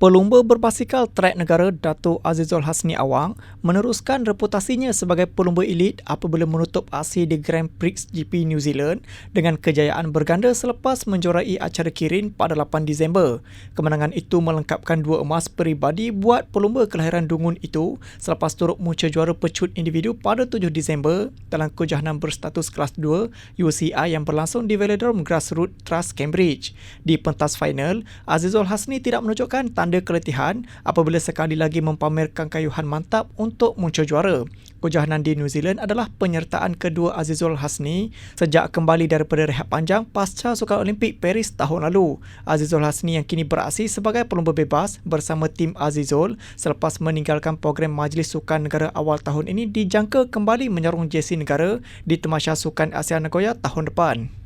Pelumba berbasikal trek negara Dato' Azizul Hasni Awang meneruskan reputasinya sebagai pelumba elit apabila menutup aksi di Grand Prix GP New Zealand dengan kejayaan berganda selepas menjuarai acara Kirin pada 8 Disember. Kemenangan itu melengkapkan dua emas peribadi buat pelumba kelahiran Dungun itu selepas turut muncul juara pecut individu pada 7 Disember dalam kejohanan berstatus kelas 2 UCI yang berlangsung di Velodrome Grassroots Trust Cambridge. Di pentas final, Azizul Hasni tidak menunjukkan tanda tanda keletihan apabila sekali lagi mempamerkan kayuhan mantap untuk muncul juara. Kejohanan di New Zealand adalah penyertaan kedua Azizul Hasni sejak kembali daripada rehat panjang pasca Sukan Olimpik Paris tahun lalu. Azizul Hasni yang kini beraksi sebagai pelumba bebas bersama tim Azizul selepas meninggalkan program Majlis Sukan Negara awal tahun ini dijangka kembali menyarung jersey negara di Temasya Sukan Asia Nagoya tahun depan.